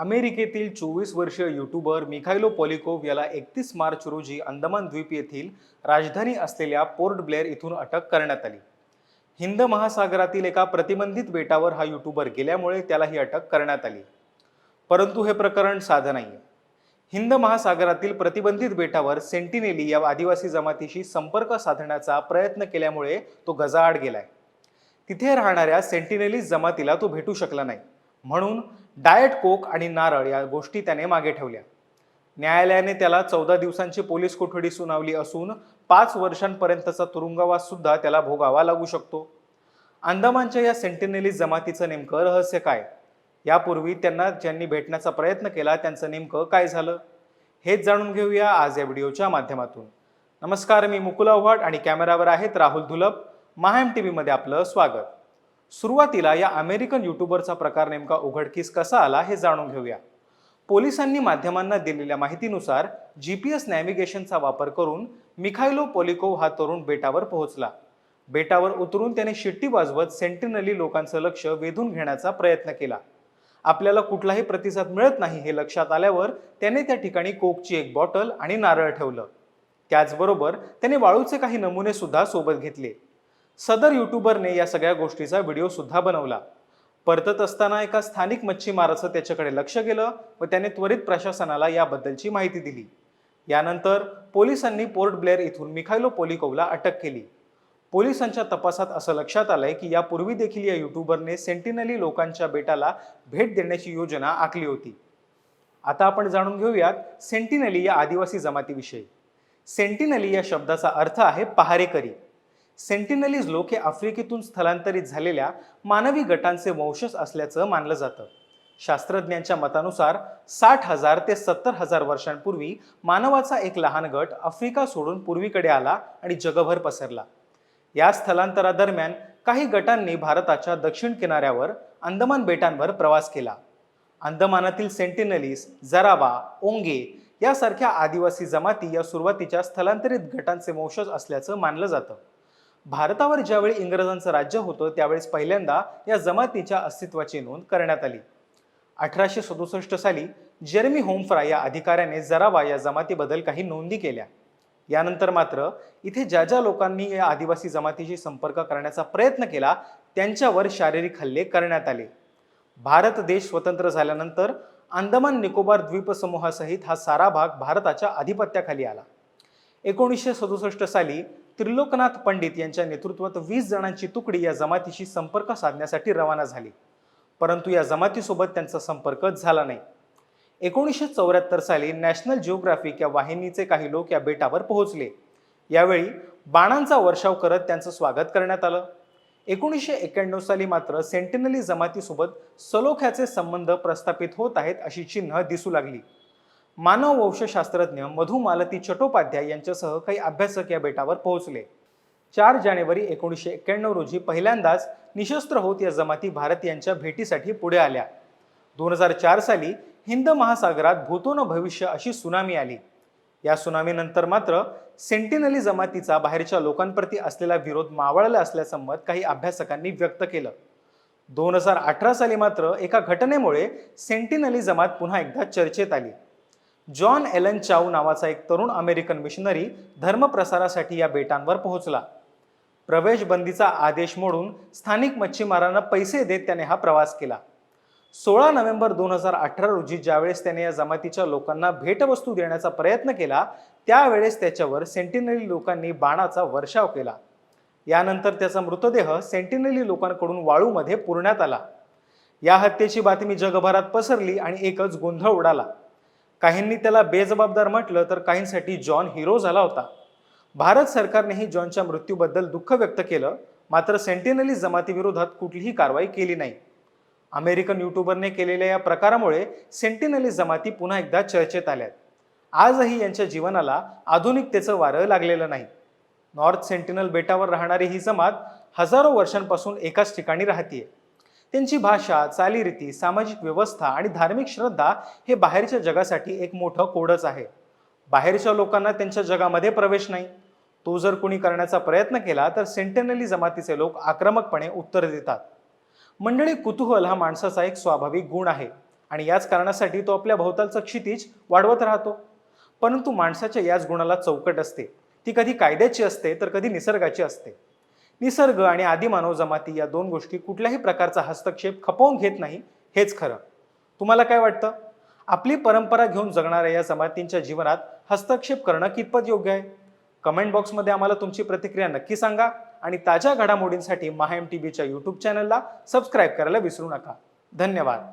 अमेरिकेतील चोवीस वर्षीय यूट्यूबर मिखायलो पॉलिकोव याला एकतीस मार्च रोजी अंदमान द्वीप येथील राजधानी असलेल्या पोर्ट ब्लेअर इथून अटक करण्यात आली. हिंद महासागरातील एका प्रतिबंधित बेटावर हा यूट्यूबर गेल्यामुळे त्याला ही अटक करण्यात आली. परंतु हे प्रकरण साधं नाही हिंद महासागरातील प्रतिबंधित बेटावर सेंटिनेली या आदिवासी जमातीशी संपर्क साधण्याचा प्रयत्न केल्यामुळे तो गजाआड गेलाय. तिथे राहणाऱ्या सेंटिनेली जमातीला तो भेटू शकला नाही. म्हणून डाएट कोक आणि नारळ या गोष्टी त्याने मागे ठेवल्या. न्यायालयाने त्याला चौदा दिवसांची पोलीस कोठडी सुनावली असून पाच वर्षांपर्यंतचा तुरुंगवास सुद्धा त्याला भोगावा लागू शकतो. अंदमानच्या या सेंटिनेली जमातीचं नेमकं रहस्य काय? यापूर्वी त्यांना ज्यांनी भेटण्याचा प्रयत्न केला त्यांचं नेमकं काय झालं? हेच जाणून घेऊया आज या व्हिडिओच्या माध्यमातून. नमस्कार मी मुकुल आव्हाड आणि कॅमेरावर आहेत राहुल धुलप. माहेम टी व्हीमध्ये आपलं स्वागत. सुरुवातीला या अमेरिकन युट्यूबरचा प्रकार नेमका उघडकीस कसा आला हे जाणून घेऊया. पोलिसांनी माध्यमांना दिलेल्या माहितीनुसार जी पी एस नॅव्हिगेशनचा वापर करून मिखायलो पोलिकोव हा तरुण बेटावर पोहोचला. बेटावर उतरून त्याने शिट्टी वाजवत सेंटिनली लोकांचं लक्ष वेधून घेण्याचा प्रयत्न केला. आपल्याला कुठलाही प्रतिसाद मिळत नाही हे लक्षात आल्यावर त्याने त्या ठिकाणी कोकची एक बॉटल आणि नारळ ठेवलं. त्याचबरोबर त्याने वाळूचे काही नमुने सुद्धा सोबत घेतले. सदर युट्यूबरने या सगळ्या गोष्टीचा व्हिडिओ सुद्धा बनवला. परतत असताना एका स्थानिक मच्छीमाराचं त्याच्याकडे लक्ष गेलं व त्याने त्वरित प्रशासनाला याबद्दलची माहिती दिली. यानंतर पोलिसांनी पोर्ट ब्लेअर इथून मिखायलो पोलिकोवला अटक केली. पोलिसांच्या तपासात असं लक्षात आलंय की यापूर्वी देखील या युट्यूबरने सेंटिनली लोकांच्या बेटाला भेट देण्याची योजना आखली होती. आता आपण जाणून घेऊयात सेंटिनली या आदिवासी जमातीविषयी. सेंटिनली या शब्दाचा अर्थ आहे पहारेकरी. सेंटिनलीज लोक हे आफ्रिकेतून स्थलांतरित झालेल्या मानवी गटांचे वंशज असल्याचं मानलं जातं. शास्त्रज्ञांच्या मतानुसार साठ हजार ते सत्तर हजार वर्षांपूर्वी मानवाचा एक लहान गट आफ्रिका सोडून पूर्वीकडे आला आणि जगभर पसरला. या स्थलांतरादरम्यान काही गटांनी भारताच्या दक्षिण किनाऱ्यावर अंदमान बेटांवर प्रवास केला. अंदमानातील सेंटिनलीस जरावा ओंगे यासारख्या आदिवासी जमाती या सुरुवातीच्या स्थलांतरित गटांचे वंशज असल्याचं मानलं जातं. भारतावर ज्यावेळी इंग्रजांचं राज्य होतं त्यावेळेस पहिल्यांदा या जमातीच्या अस्तित्वाची नोंद करण्यात आली. अठराशे सदुसष्ट साली जेरमी होमफ्रा या अधिकाऱ्याने जरावा या जमातीबद्दल काही नोंदी केल्या. यानंतर मात्र इथे ज्या ज्या लोकांनी या आदिवासी जमातीशी संपर्क करण्याचा प्रयत्न केला त्यांच्यावर शारीरिक हल्ले करण्यात आले. भारत देश स्वतंत्र झाल्यानंतर अंदमान निकोबार द्वीपसमूहासहित हा सारा भाग भारताच्या अधिपत्याखाली आला. एकोणीसशे सदुसष्ट साली त्रिलोकनाथ पंडित यांच्या नेतृत्वात वीस जणांची तुकडी या जमातीशी संपर्क साधण्यासाठी रवाना झाली. परंतु या जमातीसोबत त्यांचा संपर्कच झाला नाही. एकोणीसशे चौऱ्याहत्तर साली नॅशनल जिओग्राफिक या वाहिनीचे काही लोक या बेटावर पोहोचले. यावेळी बाणांचा वर्षाव करत त्यांचं स्वागत करण्यात आलं. एकोणीसशे एक्क्याण्णव साली मात्र सेंटिनली जमातीसोबत सलोख्याचे संबंध प्रस्थापित होत आहेत अशी चिन्ह दिसू लागली. मानव वंशशास्त्रज्ञ मधु मालती चट्टोपाध्याय यांच्यासह काही अभ्यासक या बेटावर पोहोचले. चार जानेवारी एकोणीसशे एक्क्याण्णव रोजी पहिल्यांदाच निशस्त्र होत या जमाती भारतीयांच्या भेटीसाठी पुढे आल्या. दोन हजार चार साली हिंद महासागरात भूतोन भविष्य अशी सुनामी आली. या सुनामीनंतर मात्र सेंटिनली जमातीचा बाहेरच्या लोकांप्रती असलेला विरोध मावळला असल्याचं मत काही अभ्यासकांनी व्यक्त केलं. दोन हजार अठरा साली मात्र एका घटनेमुळे सेंटिनली जमात पुन्हा एकदा चर्चेत आली. जॉन एलन चाऊ नावाचा एक तरुण अमेरिकन मिशनरी धर्मप्रसारासाठी या बेटांवर पोहोचला. प्रवेश बंदीचा आदेश मोडून स्थानिक मच्छीमारांना पैसे देत त्याने हा प्रवास केला. सोळा नोव्हेंबर दोन हजार अठरा रोजी ज्यावेळेस त्याने या जमातीच्या लोकांना भेटवस्तू देण्याचा प्रयत्न केला त्यावेळेस त्याच्यावर सेंटिनरी लोकांनी बाणाचा वर्षाव केला. यानंतर त्याचा मृतदेह सेंटिनरी लोकांकडून वाळूमध्ये पुरण्यात आला. या हत्येची बातमी जगभरात पसरली आणि एकच गोंधळ उडाला. काहींनी त्याला बेजबाबदार म्हटलं तर काहींसाठी जॉन हिरो झाला होता. भारत सरकारनेही जॉनच्या मृत्यूबद्दल दुःख व्यक्त केलं मात्र सेंटिनली जमातीविरोधात कुठलीही कारवाई केली नाही. अमेरिकन युट्यूबरने केलेल्या या प्रकारामुळे सेंटिनली जमाती पुन्हा एकदा चर्चेत आल्यात. आजही यांच्या जीवनाला आधुनिकतेचं वारं लागलेलं नाही. नॉर्थ सेंटिनल बेटावर राहणारी ही जमात हजारो वर्षांपासून एकाच ठिकाणी राहतीये. त्यांची भाषा चालीरीती सामाजिक व्यवस्था आणि धार्मिक श्रद्धा हे बाहेरच्या जगासाठी एक मोठं कोडच आहे. बाहेरच्या लोकांना त्यांच्या जगामध्ये प्रवेश नाही. तो जर कुणी करण्याचा प्रयत्न केला तर सेंटेनली जमातीचे लोक आक्रमकपणे उत्तर देतात. मंडळी कुतूहल हा माणसाचा एक स्वाभाविक गुण आहे आणि याच कारणासाठी तो आपल्या भोवतालचं क्षितिज वाढवत राहतो. परंतु माणसाच्या याच गुणाला चौकट असते. ती कधी कायद्याची असते तर कधी निसर्गाची असते. निसर्ग आणि आदिमानव जमाती या दोन गोष्टी कुठल्याही प्रकारचा हस्तक्षेप खपवून घेत नाही हेच खरं. तुम्हाला काय वाटतं? आपली परंपरा घेऊन जगणाऱ्या या जमातींच्या जीवनात हस्तक्षेप करणं कितपत योग्य आहे? कमेंट बॉक्समध्ये आम्हाला तुमची प्रतिक्रिया नक्की सांगा आणि ताज्या घडामोडींसाठी महाएम टी व्हीच्या यूट्यूब चॅनलला सबस्क्राईब करायला विसरू नका. धन्यवाद.